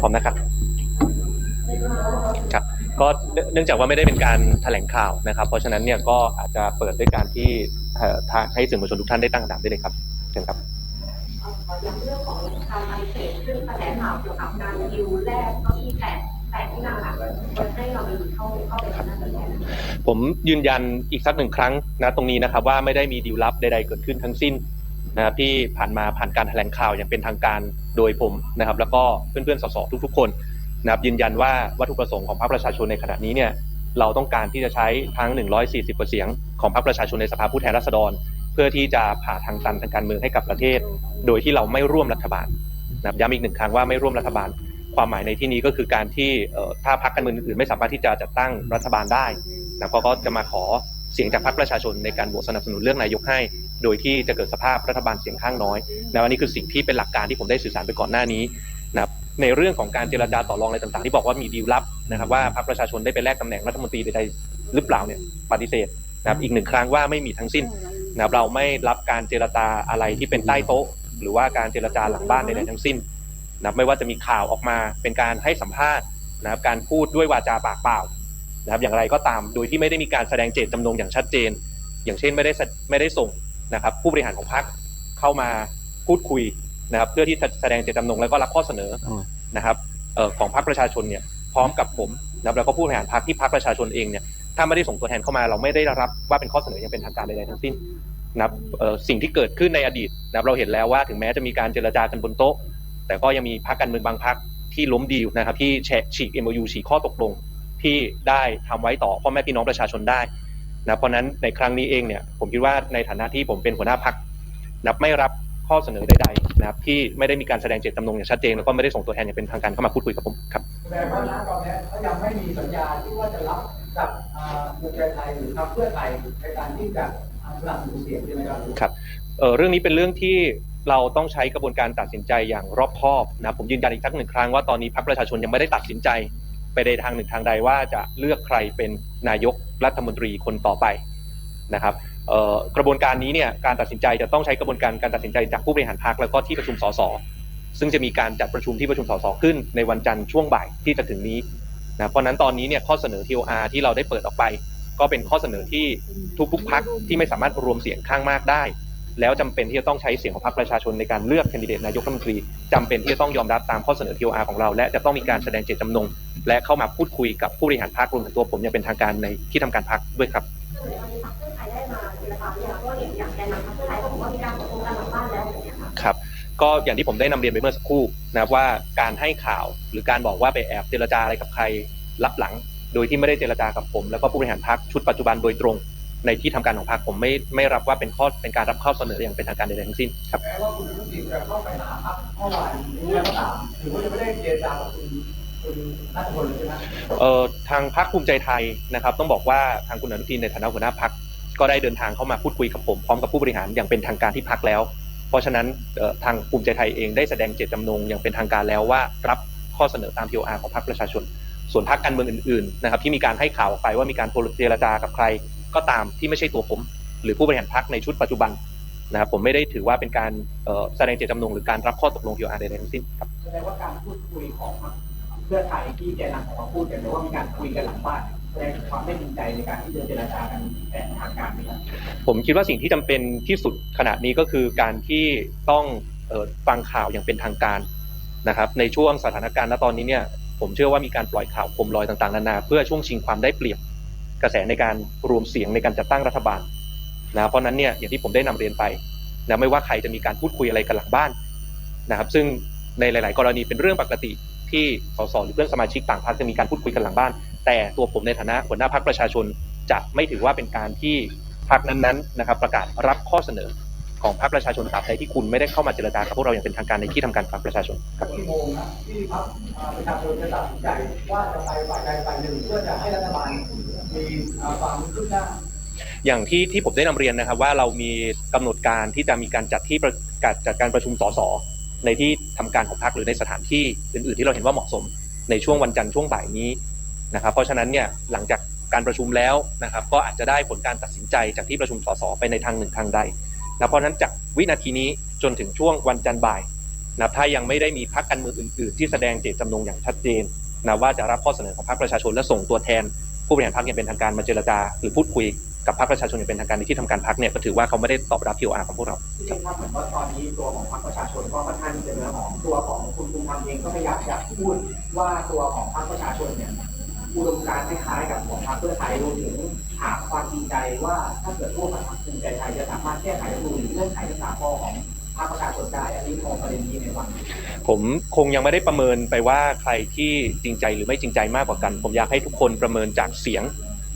พร้อมนะครับครับก็เนื่องจากว่าไม่ได้เป็นการแถลงข่าวนะครับ เพราะฉะนั้นเนี่ยก็อาจจะเปิดด้วยการที่ให้สื่อมวลชนทุกท่านได้ตั้งคำถามได้เลยครับเชิญครับเรื่องของการปฏิเสธซึ่งกระแสข่าวเกี่ยวกับการดิวแรกก็ที่แตกแตกที่นั่นแหละให้เราไปเข้าเข้าไปทำหน้าที่แทนผมยืนยันอีกสักหนึ่งครั้งนะตรงนี้นะครับว่าไม่ได้มีดีลลับใดๆเกิดขึ้นทั้งสิ้น นะครับที่ผ่านมาผ่านการแถลงข่าวอย่างเป็นทางการโดยผมนะครับ แล้วก็เพื่อนๆสสทุก ๆ คนนะครับยืนยันว่าวัตถุประสงค์ของพรรคประชาชนในขณะนี้เนี่ยเราต้องการที่จะใช้ทั้ง 140กว่าเสียงของพรรคประชาชนในสภาผู้แทนราษฎร เพื่อที่จะผ่าทางตันทางการเมืองให้กับประเทศ โดยที่เราไม่ร่วมรัฐบาลนะครับย้ำอีกหนึ่งครั้งว่าไม่ร่วมรัฐบาล ความหมายในที่นี้ก็คือการที่ถ้าพรรคการเมืองอื่นๆไม่สามารถที่จะจัดตั้งรัฐบาลได้นะเขาก็จะมาขอเสียงจากพรรคประชาชนในการโหวตสนับสนุนเรื่องนายกให้ โดยที่จะเกิดสภาพรัฐบาลเสียงข้างน้อยนะวันนี้คือสิ่งที่เป็นหลักการที่ผมได้สื่อสารไปก่อนหน้านี้นะครับในเรื่องของการเจรจาต่อรองอะไรต่างๆ ที่บอกว่ามีดีลลับนะครับว่าพรรคประชาชนได้ไปแลกตำแหน่งรัฐมนตรีใดๆหรือเปล่าเนี่ยปฏิเสธนะครับอีกหนึ่งครั้งว่าไม่มีทั้งสิ้นนะครับเราไม่รับการเจรจาอะไรที่เป็นใต้โต๊ะ หรือว่าการเจรจาหลังบ้านใดๆทั้งสิ้นนะครับไม่ว่าจะมีข่าวออกมาเป็นการให้สัมภาษณ์นะครับการพูดด้วยวาจาปากเปล่านะครับอย่างไรก็ตามโดยที่ไม่ได้มีการแสดงเจตจำนงอย่างชัดเจน อย่างเช่นไม่ได้ไม่ได้ส่ง นะครับผู้บริหารของพรรคเข้ามาพูดคุยนะครับ เพื่อที่จะแสดงเจตจำนงแล้วก็รับข้อเสนออืมนะครับเอ่อของพรรคประชาชนเนี่ยพร้อมกับผมนะครับแล้วก็ผู้บริหารพรรคที่พรรคประชาชนเองเนี่ยถ้าไม่ได้ส่งตัวแทนเข้ามาเราไม่ได้รับว่าเป็นข้อเสนออย่างเป็นทางการใดๆทั้งสิ้นนะครับเอ่อสิ่งที่เกิดขึ้นในอดีตนะครับเราเห็นแล้วว่าถึงแม้จะมีการเจรจากันบนโต๊ะ แต่ก็ยังมีพรรคการเมืองบางพรรคที่ล้มดีลนะครับที่แฉะฉีก MOU ฉีกข้อตกลงที่ได้ทำไว้ต่อพ่อแม่พี่น้องประชาชนได้ นะเพราะฉะนั้นในครั้งนี้เองเนี่ยผมคิดว่าในฐานะที่ผมเป็นหัวหน้าพรรคนะครับไม่รับข้อเสนอใดๆนะครับที่ไม่ได้มีการแสดงเจตจำนงอย่างชัดเจนแล้วก็ไม่ได้ส่งตัวแทนอย่างเป็นทางการเข้ามาพูดคุยกับผมครับแสดงว่าณตอนนี้เขายังไม่มีสัญญาที่ว่าจะรับกับอ่าภูมิใจไทยหรือพรรคเพื่อไทยในการที่จะสนับสนุนเสียงใช่ไหมครับครับเอ่อเรื่องนี้เป็นเรื่องที่เราต้องใช้กระบวนการตัดสินใจอย่างรอบคอบนะผมยืนยันอีกครั้งหนึ่งครั้งว่าตอนนี้พรรคประชาชนยังไม่ได้ตัดสินใจ ไปในทางหนึ่งทางใดว่าจะเลือกใครเป็นนายกรัฐมนตรีคนต่อไปนะครับกระบวนการนี้เนี่ยการตัดสินใจจะต้องใช้กระบวนการการตัดสินใจจากผู้บริหารพรรคแล้วก็ที่ประชุมสสซึ่งจะมีการจัดประชุมที่ประชุมสสขึ้นในวันจันทร์ช่วงบ่ายที่จะถึงนี้นะเพราะฉะนั้นตอนนี้เนี่ยข้อเสนอ TOR ที่เราได้เปิดออกไป ก็เป็นข้อเสนอที่ทุกๆพักที่ไม่สามารถรวมเสียงข้างมากได้ แล้วจำเป็นที่จะต้องใช้เสียงของพรรคประชาชนในการเลือกแคนดิเดตนายกรัฐมนตรีจำเป็นที่จะต้องยอมรับตามข้อเสนอ TOR ของเรา และจะต้องมีการแสดงเจตจำนง และเข้ามาพูดคุยกับผู้บริหารพรรครวมถึงตัวผมย่างเป็นทางการในที่ทำการพรรคด้วยครับครับก็อย่างที่ผมได้นำเรียนไปเมื่อสักครู่นะครับว่าการให้ข่าวหรือการบอกว่าไปแอบเจรจาอะไรกับใครรับหลัง โดยที่ไม่ได้เจรจากับผม แล้วก็ผู้บริหารพรรคชุดปัจจุบันโดยตรง ในที่ทำการของพรรคผมไม่ไม่รับว่าเป็นข้อเป็นการรับข้อเสนออย่างเป็นทางการใดๆทั้งสิ้นครับแม้ว่าคุณทุกทีจะเข้าไปหาพรรคเมื่อวานนี้แล้วก็ตามถือว่าจะไม่ได้เจรจากับคุณคุณนัทพลเลยใช่ไหมเอ่อทางพรรคภูมิใจไทยนะครับ ต้องบอกว่าทางคุณอนุทินในฐานะหัวหน้าพรรคก็ได้เดินทางเข้ามาพูดคุยกับผมพร้อมกับผู้บริหารอย่างเป็นทางการที่พรรคแล้ว เพราะฉะนั้นเอ่อทางภูมิใจไทยเองได้แสดงเจตจำนงอย่างเป็นทางการแล้วว่ารับข้อเสนอตาม TOR ของพรรคประชาชน ส่วนพรรคการเมืองอื่นๆนะครับที่มีการให้ข่าวออกไปว่ามีการโทรเจรจากับใคร ก็ตามที่ไม่ใช่ตัวผม หรือผู้บริหารพรรคในชุดปัจจุบันนะครับผมไม่ได้ถือว่าเป็นการเอ่อแสดงเจตจำนงหรือการรับข้อตกลง TOR ใดๆทั้งสิ้นครับแสดงว่าการพูดคุยของพรรคเพื่อไทยที่แกนนำของเราพูดกันแต่ว่ามีการคุยกันหลังบ้านแสดงถึงความไม่จริงใจในการที่จะเจรจากันแต่ทางการไหมครับผมคิดว่าสิ่งที่จำเป็นที่สุดขณะนี้ก็คือการที่ต้องเอ่อฟังข่าวอย่างเป็นทางการนะครับ ในช่วงสถานการณ์ณตอนนี้เนี่ยผมเชื่อว่ามีการปล่อยข่าวโคมลอยต่างๆนานาเพื่อช่วงชิงความได้เปรียบ กระแสในการรวมเสียงในการจัดตั้งรัฐบาลนะเพราะนั้นเนี่ยอย่างที่ผมได้นำเรียนไปนะไม่ว่าใครจะมีการพูดคุยอะไรกันหลังบ้านนะครับ ซึ่งในหลาย ๆ กรณีเป็นเรื่องปกติที่สสหรือเพื่อนสมาชิกต่างพรรคจะมีการพูดคุยกันหลังบ้าน แต่ตัวผมในฐานะหัวหน้าพรรคประชาชนจะไม่ถือว่าเป็นการที่พรรคนั้น ๆ นะครับ ประกาศรับข้อเสนอของพรรคประชาชนตราบใดที่คุณไม่ได้เข้ามาเจรจากับพวกเราอย่างเป็นทางการในที่ทำการพรรคประชาชนครับกี่โมงนะที่พรรคประชาชนจะตัดสินใจว่าจะไปฝ่ายใดฝ่ายหนึ่งเพื่อจะให้รัฐบาล มีอ่าความคืบหน้าอย่างที่ที่ผมได้นำเรียนนะครับ ว่าเรามีกำหนดการที่จะมีการจัดที่ประกาศจัดการประชุมสสในที่ทำการของพรรคหรือในสถานที่อื่นๆ ที่เราเห็นว่าเหมาะสมในช่วงวันจันทร์ช่วงบ่ายนี้นะครับ เพราะฉะนั้นเนี่ยหลังจากการประชุมแล้วนะครับ ก็อาจจะได้ผลการตัดสินใจจากที่ประชุมสสไปในทางหนึ่งทางใดนะเพราะฉะนั้นจากวินาทีนี้จนถึงช่วงวันจันทร์บ่ายนะถ้ายังไม่ได้มีพรรคการเมืองอื่น ๆ ที่แสดงเจตจำนงอย่างชัดเจนนะว่าจะรับข้อเสนอของพรรคประชาชนและส่งตัวแทน ผู้บริหารพรรคอย่างเป็นทางการมาเจรจา หรือพูดคุยกับพรรคประชาชนอย่างเป็นทางการในที่ทำการพรรคเนี่ยก็ถือว่าเขาไม่ได้ตอบรับ TOR ของพวกเราที่จริงครับเหมือนว่าตอนนี้ตัวของพรรคประชาชนก็ค่อนข้างที่จะเนื้อหอมตัวของคุณภูมิธรรมเองก็พยายามจะพูดว่าตัวของพรรคประชาชนเนี่ยอุดมการคล้ายๆกับของพรรคเพื่อไทยรวมถึงถาความจริงใจว่าถ้าเกิดร่วมกับพรรคภูมิใจไทยจะสามารถแก้ไขรัฐธรรมนูญหรือเงื่อนไขต่างๆข้อของพรรคประชาชนได้อันนี้มองประเด็นนี้ในวันนี้ ผมคงยังไม่ได้ประเมินไปว่าใครที่จริงใจหรือไม่จริงใจมากกว่ากัน ผมอยากให้ทุกคนประเมินจากเสียง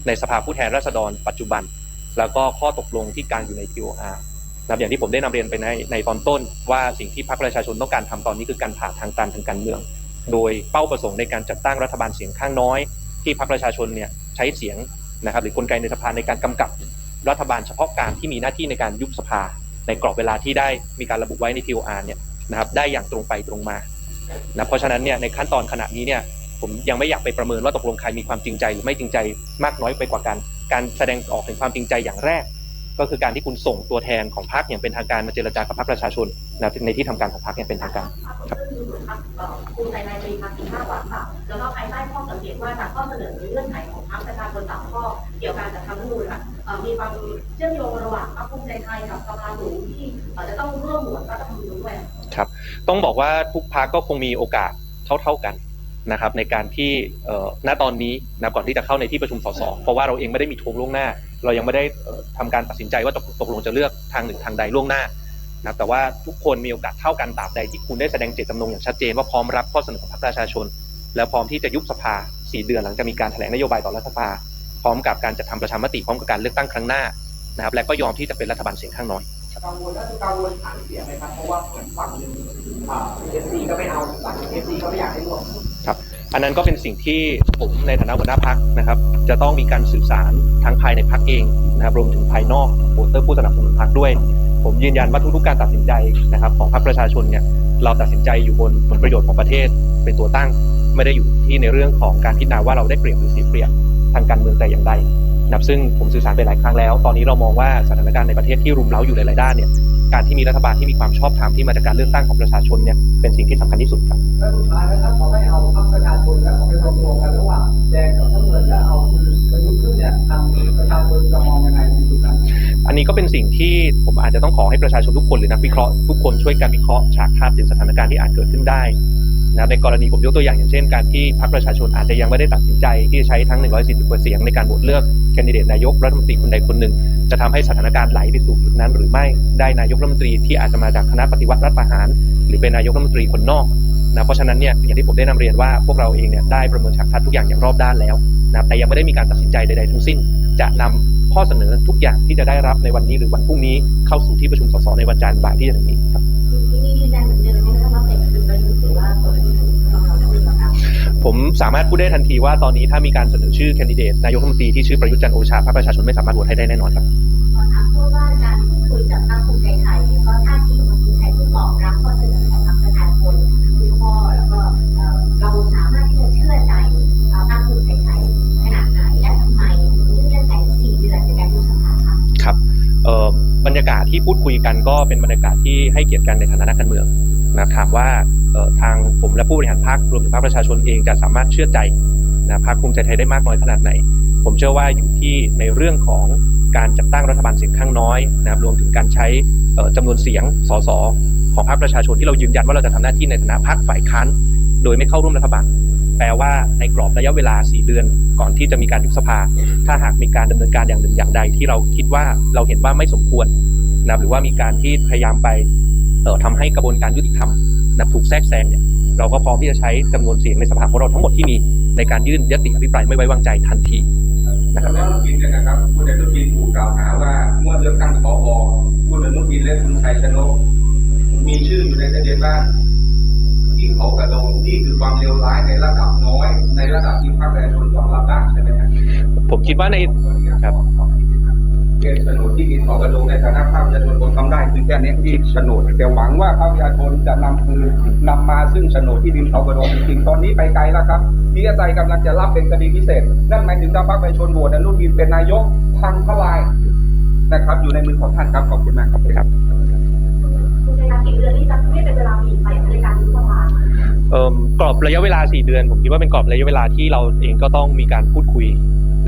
ในสภาผู้แทนราษฎรปัจจุบัน แล้วก็ข้อตกลงที่การอยู่ใน TOR นะครับอย่างที่ผมได้นำเรียนไปในในตอนต้น ว่าสิ่งที่พรรคประชาชนต้องการทำตอนนี้คือการผ่าทางตันทางการเมือง โดยเป้าประสงค์ในการจัดตั้งรัฐบาลเสียงข้างน้อย ที่พรรคประชาชนเนี่ยใช้เสียงนะครับหรือกลไกในสภาในการกำกับรัฐบาลเฉพาะการที่มีหน้าที่ในการยุบสภา ในกรอบเวลาที่ได้มีการระบุไว้ใน TOR เนี่ย นะครับได้อย่างตรงไปตรงมานะเพราะฉะนั้นเนี่ยในขั้นตอนขณะนี้เนี่ยผมยังไม่อยากไปประเมินว่าตกลงใครมีความจริงใจหรือไม่จริงใจมากน้อยไปกว่ากันการแสดงออกถึงความจริงใจอย่างแรก ก็คือการที่คุณส่งตัวแทนของพรรคอย่างเป็นทางการมาเจรจากับพรรคประชาชนนะในที่ทำการของพรรคอย่างเป็นทางการครับคือพรรคเอ่อภูมิใจไทยมีคที่มากกว่าค่ะแล้วก็ภายใต้ข้อสังเกตว่าจากข้อเสนอเงื่อนไขของพรรคประชาชนสามข้อเกี่ยวกับการจัดทำรัฐธรรมนูญค่ะมีความเชื่อมโยงระหว่างพรรคภูมิใจไทยกับสภาหลวงที่จะต้องร่วมโหวตรัฐธรรม นูญด้วยต้องบอกว่าทุกพรรคก็คงมีโอกาสเท่าๆกันนะครับ ในการที่ณตอนนี้นะก่อนที่จะเข้าในที่ประชุมสสเพราะว่าเราเองไม่ได้มีทงล่วงหน้า เรายังไม่ได้เอ่อทำการตัดสินใจว่าตกตกลงจะเลือกทางหนึ่งทางใดล่วงหน้านะแต่ว่าทุกคนมีโอกาสเท่ากันตราบใดที่คุณได้แสดงเจตจำนงอย่างชัดเจนว่าพร้อมรับข้อเสนอของพรรคประชาชน แล้วพร้อมที่จะยุบสภา 4 เดือนหลังจากมีการแถลงนโยบายต่อรัฐสภา พร้อมกับการจัดทำประชามติพร้อมกับการเลือกตั้งครั้งหน้านะครับและก็ยอมที่จะเป็นรัฐบาลเสียงข้างน้อย กังวลและกังวลฐานเสียงไหมครับ เพราะว่าฝั่งหนึ่งเอฟซีก็ไม่เอาฝั่งเอฟซีก็ไม่อยากให้ร่วมอันนั้นก็เป็นสิ่งที่ผมในฐานะหัวหน้าพักนะครับ จะต้องมีการสื่อสารทั้งภายในพักเองนะครับรวมถึงภายนอกโหวตเตอร์ผู้สนับสนุนพักด้วย ผมยืนยันว่าทุกๆการตัดสินใจนะครับ ของพรรคประชาชนเนี่ยเราตัดสินใจอยู่บนผลประโยชน์ของประเทศเป็นตัวตั้งไม่ได้อยู่ที่ในเรื่องของการพิจารณาว่าเราได้เปรียบหรือเสียเปรียบทางการเมืองแต่อย่างใด นะครับซึ่งผมสื่อสารไปหลายครั้งแล้ว ตอนนี้เรามองว่าสถานการณ์ในประเทศที่รุมเร้าอยู่หลายๆด้านเนี่ยการที่มีรัฐบาลที่มีความชอบธรรมที่มาจากการเลือกตั้งของประชาชนเนี่ยเป็นสิ่งที่สำคัญที่สุดครับแล้วสุดท้ายแล้วถ้าเขาไม่เอาพรรคประชาชนแล้วเขาไปรวมตัวกันระหว่างแดงกับน้ำเงินแล้วเอาคุณประยุทธ์ขึ้นเนี่ยทางประชาชนจะมองยังไงในจุดนั้นอันนี้ก็เป็นสิ่งที่ผมอาจจะต้องขอให้ประชาชนทุกคนหรือนักวิเคราะห์ทุกคนช่วยกันวิเคราะห์ฉากทัดถึงสถานการณ์ที่อาจเกิดขึ้นได้ นะในกรณีผมยกตัวอย่างอย่างเช่นการที่พรรคประชาชนอาจจะยังไม่ได้ตัดสินใจที่จะใช้ทั้ง 140กว่าเสียงในการโหวตเลือกแคนดิเดตนายกรัฐมนตรีคนใดคนหนึ่ง จะทำให้สถานการณ์ไหลไปสู่จุดนั้น หรือไม่ได้นายกรัฐมนตรีที่อาจจะมาจากคณะปฏิวัติรัฐประหาร หรือเป็นนายกรัฐมนตรีคนนอกนะเพราะฉะนั้นเนี่ยอย่างที่ผมได้นำเรียนว่าพวกเราเองเนี่ยได้ประเมินฉากทัดทุกอย่างอย่างรอบด้านแล้วนะแต่ยังไม่ได้มีการตัดสินใจใดๆทั้งสิ้น จะนำข้อเสนอทุกอย่างที่จะได้รับในวันนี้หรือวันพรุ่งนี้เข้าสู่ที่ประชุมสสในวันจันทร์บ่ายที่จะถึงนี้ครับ ผมสามารถพูดได้ทันทีว่าตอนนี้ถ้ามีการเสนอชื่อแคนดิเดตนายกรัฐมนตรีที่ชื่อประยุทธ์จันทร์โอชาพรรคประชาชนไม่สามารถโหวตให้ได้แน่นอนครับขอถามเพื่อว่าการพูดคุยกับพรรคภูมิใจไทยเนี่ยก็ท่าทีของภูมิใจไทยที่ตอบรับข้อเสนอของพรรคประชาชนคือข้อแล้วก็เราสามารถที่จะเชื่อใจเอ่อพรรคภูมิใจไทยขนาดไหนและทำไมถึงเลื่อนไปสี่เดือนในการยุบสภาคะครับเอ่อบรรยากาศที่พูดคุยกันก็เป็นบรรยากาศที่ให้เกียรติกันในฐานะนักการเมือง นะถามว่าทางผมและผู้บริหารพรรครวมถึงพรรคประชาชนเองจะสามารถเชื่อใจนะพรรคภูมิใจไทยได้มากน้อยขนาดไหน ผมเชื่อว่าอยู่ที่ในเรื่องของการจัดตั้งรัฐบาลเสียงข้างน้อยนะครับรวมถึงการใช้เอ่อจำนวนเสียงสสของพรรคประชาชนที่เรายืนยันว่าเราจะทำหน้าที่ในฐานะพรรคฝ่ายค้านโดยไม่เข้าร่วมรัฐบาลแปลว่าในกรอบระยะเวลา 4 เดือน ก่อนที่จะมีการยุบสภา ถ้าหากมีการดำเนินการอย่างหนึ่งอย่างใด ที่เราคิดว่าเราเห็นว่าไม่สมควรนะรหรือว่ามีการที่พยายามไป เอ่อทำให้กระบวนการยุติธรรมนะครับถูกแทรกแซงเนี่ยเราก็พร้อมที่จะใช้จำนวนเสียงในสภาของเราทั้งหมดที่มีในการยื่นยติอภิปรายไม่ไว้วางใจทันทีนะครับแต่ว่าอนุทินเนี่ยนะครับคุณอนุทินถูกกล่าวหาว่าเมื่อเลือกตั้งสวคุณอนุทินและคุณชัยชนกมีชื่ออยู่ในทะเบียนบ้านที่เขากระโดงนี่คือความเลวร้ายในระดับน้อย ในระดับที่พรรคประชาชนยอมรับได้ใช่ไหมครับผมคิดว่าในครับ เกณฑ์โฉนดที่ดินของกระโดงในฐานะภาคประชาชนคนทำได้คือแค่นี้ที่โฉนดแต่หวังว่าภาคประชาชนจะนำคือนำมาซึ่งโฉนดที่ดินเขากระโดงจริงๆตอนนี้ไปไกลแล้วครับพีเอสไอกำลังจะรับเป็นคดีพิเศษ นั่นหมายถึงถ้าพรรคประชาชนโหวตอนุทินเป็นนายกพังทลายนะครับ อยู่ในมือของท่านครับขอบคุณมากครับคุณได้รับสี่เดือนนี้จะไม่เป็นเวลาผิดไปในการยุบสภาเออกรอบระยะเวลา 4 เดือน ผมคิดว่าเป็นกรอบระยะเวลาที่เราเองก็ต้องมีการพูดคุย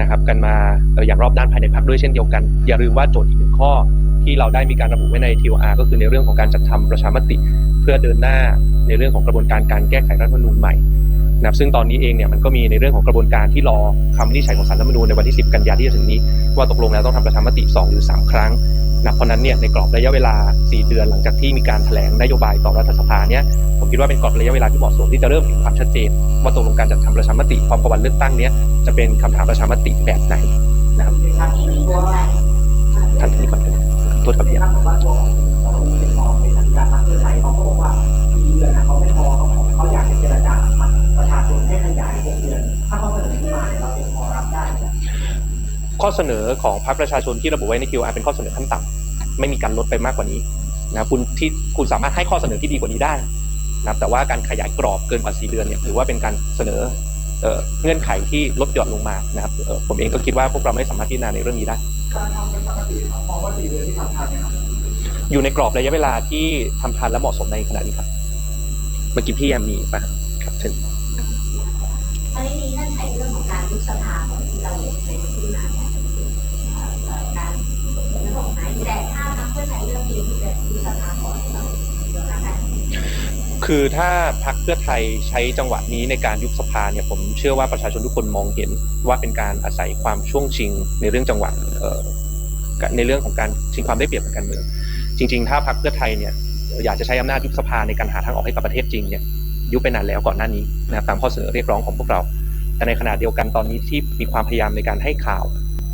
นะครับกันมาเอ่อย่างรอบด้านภายในพักด้วยเช่นเดียวกัน อย่าลืมว่าโจทย์อีกหนึ่งข้อที่เราได้มีการระบุไว้ใน TOR ก็คือในเรื่องของการจัดทำประชามติ เพื่อเดินหน้าในเรื่องของกระบวนการการแก้ไขรัฐธรรมนูญใหม่นะซึ่งตอนนี้เองเนี่ยมันก็มีในเรื่องของกระบวนการที่รอคำวินิจฉัยของสารรัฐธรรมนูญในวันที่ 10 กันยายนที่จะถึงนี้ ว่าตกลงแล้วต้องทำประชามติ 2 หรือ 3 ครั้ง นะเพราะนั้นเนี่ยในกรอบระยะเวลา 4 เดือนหลังจากที่มีการแถลงนโยบายต่อรัฐสภาเนี่ยผมคิดว่าเป็นกรอบระยะเวลาที่เหมาะสมที่จะเริ่มเห็นความชัดเจน ว่าตกลงการจัดทำประชามติพร้อมกับวันเลือกตั้งเนี้ยจะเป็นคำถามประชามติแบบไหนนะครับครับที่มีตัเงื่วอนไขท่านนี้ก่อนก็ได้โทษครับพี่ครับผมว่าตัวของของคุณเป็นเป็นทางการพรรคเพื่อไทยเขาบอกว่าปีเดือนนะเขาไม่พอเขาเขาอยากจะเจรจากับประชาชนให้ขยายหกเดือน ข้อเสนอของพรรคประชาชนที่ระบุไว้ใน QR เป็นข้อเสนอขั้นต่ำไม่มีการลดไปมากกว่านี้นะคุณที่คุณสามารถให้ข้อเสนอที่ดีกว่านี้ได้นะแต่ว่าการขยายกรอบเกินกว่า 4 เดือนเนี่ยถือว่าเป็นการเสนอเอ่อเงื่อนไขที่ลดหย่อนลงมานะครับผมเองก็คิดว่าพวกเราไม่สามารถพิจารณาในเรื่องนี้ได้การทำเป็นปกติครับมองว่าสี่เดือนที่ทำทันนะครับอยู่ในกรอบระยะเวลาที่ทำทันและเหมาะสมในขณะนี้ครับ เมื่อกี้พี่แอมมีป่ะครับเช่นตอนนี้มีเงื่อนไขเรื่องของการยุบสภาของเราเห็นในที่มาเนี่ยเอ่อการเรื่องของนาย แต่ถ้าพรรคเพื่อไทยเลือกที่จะยุบสภาก่อนเราเดี๋ยวละกันคือถ้าพรรคเพื่อไทยใช้จังหวะนี้ในการยุบสภาเนี่ยผมเชื่อว่าประชาชนทุกคนมองเห็นว่าเป็นการอาศัยความช่วงชิงในเรื่องจังหวะในเรื่องของการชิงความได้เปรียบทางการเมืองจริง ๆ ถ้าพรรคเพื่อไทยเนี่ยอยากจะใช้อำนาจยุบสภาในการหาทางออกให้กับประเทศจริงเนี่ยยุบไปนานแล้วก่อนหน้านี้นะครับตามข้อเสนอเรียกร้องของพวกเรา แต่ในขณะเดียวกันตอนนี้ที่มีความพยายามในการให้ข่าว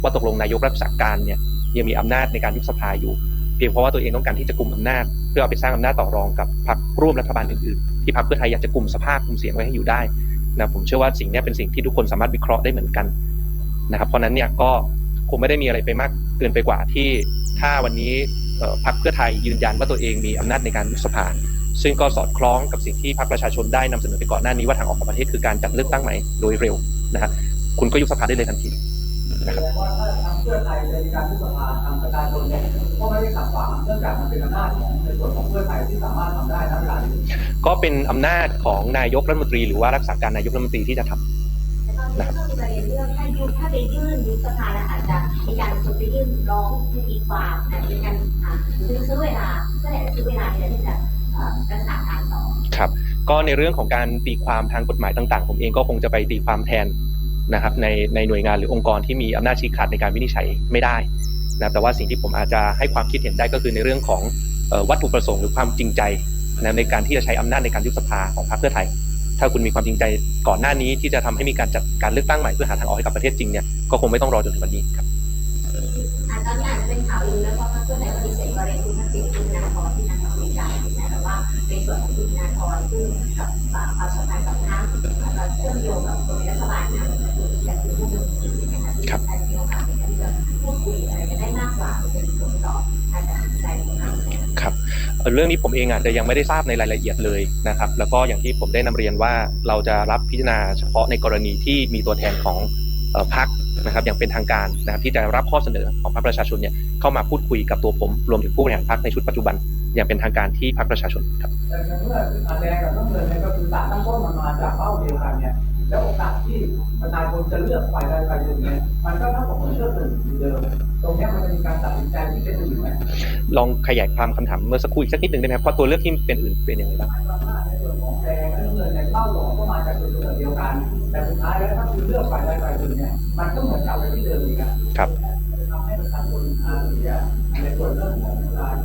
ว่าตกลงนายกรัฐษาการเนี่ย ยังมีอำนาจในการยุบสภาอยู่เพียงเพราะว่าตัวเองต้องการที่จะกลุ่มอำนาจ เพื่อเอาไปสร้างอำนาจต่อรองกับพรรคร่วมรัฐบาลอื่นๆ ที่พรรคเพื่อไทยอยากจะกลุ่มสภาพกลุ่มเสียงไว้ให้อยู่ได้นะผมเชื่อว่าสิ่งนี้เป็นสิ่งที่ทุกคนสามารถวิเคราะห์ได้เหมือนกันนะครับ เพราะนั้นเนี่ยก็คงไม่ได้มีอะไรไปมากเกินไปกว่าที่ถ้าวันนี้พรรคเพื่อไทยยืนยันว่าตัวเองมีอำนาจในการยุบสภาซึ่งก็สอดคล้องกับสิ่งที่พรรคประชาชนได้นำเสนอไปก่อนหน้านี้ว่าทางออกของประเทศคือการจัดเลือกตั้งใหม่โดยเร็วนะฮะคุณก็ยุบสภาได้เลยทันที แสดงว่าถ้าทางเพื่อไทยจะมีการยุบสภาทางประชาชนเนี่ยก็ไม่ได้ขัดขวางเนื่องจากมันเป็นอำนาจของในส่วนของเพื่อไทยที่สามารถทำได้นะเวลานี้ก็เป็นอำนาจของนายกรัฐมนตรี หรือว่ารักษาการนายกรัฐมนตรีที่จะทำแล้วก็มีประเด็นเรื่องถ้ายุบถ้าไปยื่นยุบสภาแล้วอาจจะมีการคนไปยื่นร้องให้ตีความนะเป็นการอ่าซื้อซื้อเวลาก็เลยซื้อเวลาในการที่จะเอ่อรักษาการต่อครับ ก็ในเรื่องของการตีความทางกฎหมายต่าง ๆ ผมเองก็คงจะไปตีความแทน นะครับในในหน่วยงานหรือองค์กรที่มีอำนาจชี้ขาดในการวินิจฉัยไม่ได้นะแต่ว่าสิ่งที่ผมอาจจะให้ความคิดเห็นได้ก็คือในเรื่องของออวัตถุประสงค์หรือความจริงใจนะในการที่จะใช้อำนาจในการยุบสภาของพรรคเพื่อไทย ถ้าคุณมีความจริงใจก่อนหน้านี้ที่จะทำให้มีการจัดการเลือกตั้งใหม่เพื่อหาทางออกให้กับประเทศจริงเนี่ยก็คงไม่ต้องรอจนถึงวันนี้ครับ ตอนนี้อาจจะเป็นข่าวลือแล้วก็เพื่อไทยปฏิเสธกรณีคุณทักษิณคุณนาธรที่นักข่าววิจารณ์นะแต่ว่าในส่วนของคุณนาธรซึ่งกับความสัมพันธ์กับทางเชื่อมโยงกับคนรัฐบาลนะคือจะคือผู้นำนะคะที่อาจจะมีโอกาสในการที่จะพูดคุยอะไรกันได้มากกว่าเป็นผลต่อการตัดสินใจของเราครับเรื่องนี้ผมเองอาจจะยังไม่ได้ทราบในรายละเอียดเลยนะครับ แล้วก็อย่างที่ผมได้นำเรียนว่าเราจะรับพิจารณาเฉพาะในกรณีที่มีตัวแทนของพรรค นะครับอย่างเป็นทางการนะครับที่จะรับข้อเสนอของพรรคประชาชนเนี่ยเข้ามาพูดคุยกับตัวผม รวมถึงผู้บริหารพรรคในชุดปัจจุบัน อย่างเป็นทางการที่พรรคประชาชนครับแต่ในเมื่ออาแดงกับน้ำเงินเนี่ยก็คือสารตั้งต้นมันมาจากเป้าเดียวกันเนี่ยแล้วโอกาสที่ประชาชนจะเลือกฝ่ายใดฝ่ายหนึ่งเนี่ยมันก็เท่ากับเหมือนเลือกหนึ่งเหมือนเดิมตรงเนี้ยมันจะมีการตัดสินใจที่เป็นอื่นไหมลองขยายความคำถามเมื่อสักครู่อีกสักนิดหนึ่งได้ไหมครับเพราะตัวเลือกที่เป็นอื่นเป็นยังไงบ้างหมายค วามว่าในส่วนของแดงและน้ำเงินในยเป้าหลวงก็มาจากจุดเดียวกัน แต่สุดท้ายแล้วถ้าคุณเลือกฝ่ายใดฝ่ายหนึ่งเนี่ยมันก็เหมือนกลับไปที่เดิมอีกอะครับมันจะทำให้ประชาชนอาเสียในส่วนเรื่องของการ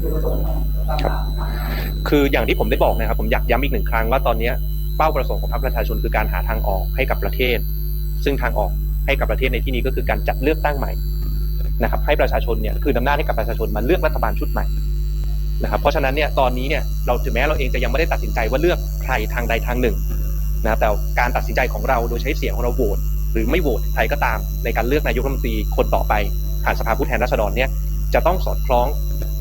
จุดประสงค์ต่างๆคืออย่างที่ผมได้บอกนะครับ ผมอยากย้ำอีกหนึ่งครั้งว่าตอนเนี้ยเป้าประสงค์ของพรรคประชาชนคือการหาทางออกให้กับประเทศ ซึ่งทางออกให้กับประเทศในที่นี้ก็คือการจัดเลือกตั้งใหม่นะครับให้ประชาชนเนี่ยคืออำนาจให้กับประชาชนมาเลือกรัฐบาลชุดใหม่ นะครับเพราะฉะนั้นเนี่ยตอนนี้เนี่ยเราถึงแม้เราเองจะยังไม่ได้ตัดสินใจว่าเลือกใครทางใดทางหนึ่งนะแต่การตัดสินใจของเราโดยใช้เสียงของเราโหวตหรือไม่โหวตใครก็ตาม ในการเลือกนายกรัฐมนตรีคนต่อไปผ่านสภาผู้แทนราษฎรเนี่ยจะต้องสอดคล้อง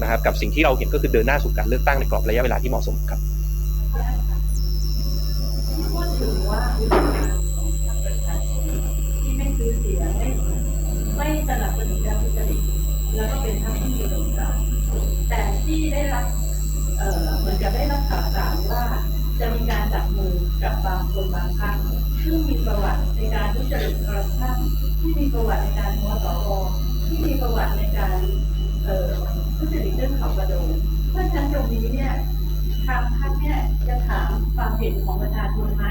นะครับกับสิ่งที่เราเห็นก็คือเดินหน้าสู่การเลือกตั้งในกรอบระยะเวลาที่เหมาะสมครับพูดถึงว่าการที่ไม่ซื้อเสียไม่ไม่สนับสนุนการทุจริตแล้วก็เป็นพรรคที่มีอุดมการ แต่ที่ได้รับเออมือนกับได้รับข่าวสารว่า จะมีการจับมือกับบางคนบางพรรคซึ่งมีประวัติในการทุจริตคอร์รัปชันที่มีประวัติในการหัวต่อรอที่มีประวัติในการเออทุจริตเรื่องเขากระโดงเพราะฉะนั้นตรงนี้เนี่ยทางพรรคเนี่ยจะถามความเห็นของประชาชนไหม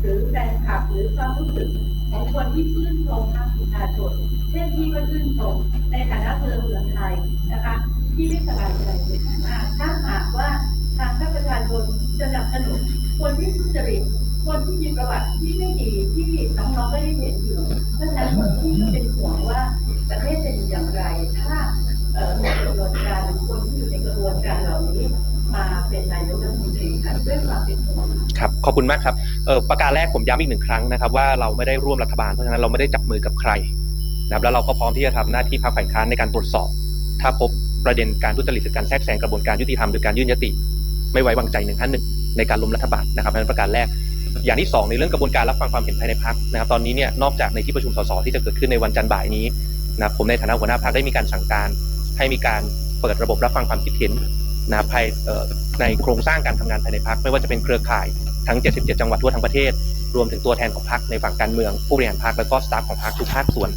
หรือแฟนคลับหรือความรู้สึกของคนที่ชื่นชมทางประชาชนเช่นที่ก็ชื่นชมในฐานะพลเมืองไทยนะคะ ที่ไม่สบายใจเป็นอย่างมากถ้าหากว่าทางภาคประชาชนสนับสนุนคนที่ทุจริตคนที่มีประวัติที่ไม่ดีที่น้องๆก็ได้เห็นอยู่เพราะฉะนั้นที่ก็เป็นห่วงว่าประเทศจะอยู่อย่างไร ถ้าเอ่อมีกระบวนการคนที่อยู่ในกระบวนการเหล่านี้ มาเป็นนายกรัฐมนตรีค่ะด้วยความเป็นห่วงครับขอบคุณมากครับเออประการแรกผมย้ำอีกหนึ่งครั้งนะครับ ว่าเราไม่ได้ร่วมรัฐบาลเพราะฉะนั้นเราไม่ได้จับมือกับใครนะครับแล้วเราก็พร้อมที่จะทำหน้าที่พรรคฝ่ายค้านในการตรวจสอบ ถ้าพบ ประเด็นการทุจริตหรือการแทรกแซงกระบวนการยุติธรรมโดยการยื่นยติ ไม่ไว้วางใจหนึ่งท่านหนึ่งในการล้มรัฐบาลนะครับนนั้นประการแรก อย่างที่สองในเรื่องกระบวนการรับฟังความเห็นภายในพรรคนะครับตอนนี้เนี่ยนอกจากในที่ประชุมสสที่จะเกิดขึ้นในวันจันทร์บ่ายนี้นะผมในฐานะหัวหน้าพรรคได้มีการสั่งการ ให้มีการเปิดระบบรับฟังความคิดเห็นนะครับภายในโครงสร้างการทำงานภายในพรรคไม่ว่าจะเป็นเครือข่ายทั้ง 77 จังหวัดทั่วทั้งประเทศ รวมถึงตัวแทนของพรรคในฝั่งการเมือง ผู้บริหารพรรคแล้วก็สตาฟของพรรคทุกภาคส่วน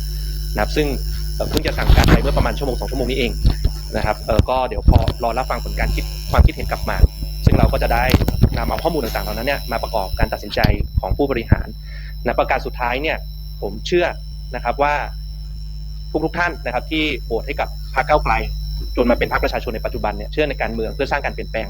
นะครับซึ่งเอ่อเพิ่งจะสั่งการไปเมื่อประมาณชั่วโมงสองชั่วโมงนี้เอง นะครับเออก็เดี๋ยวพอรอรับฟังผลการคิดความคิดเห็นกลับมา ซึ่งเราก็จะได้นำเอาข้อมูลต่างๆเหล่านั้นเนี่ยมาประกอบการตัดสินใจของผู้บริหารนะประการสุดท้ายเนี่ยผมเชื่อนะครับว่าทุกทุกๆท่านนะครับ ที่โหวตให้กับพรรคเก้าไกลจนมาเป็นพรรคประชาชนในปัจจุบันเนี่ยเชื่อในการเมืองเพื่อสร้างการเปลี่ยนแปลง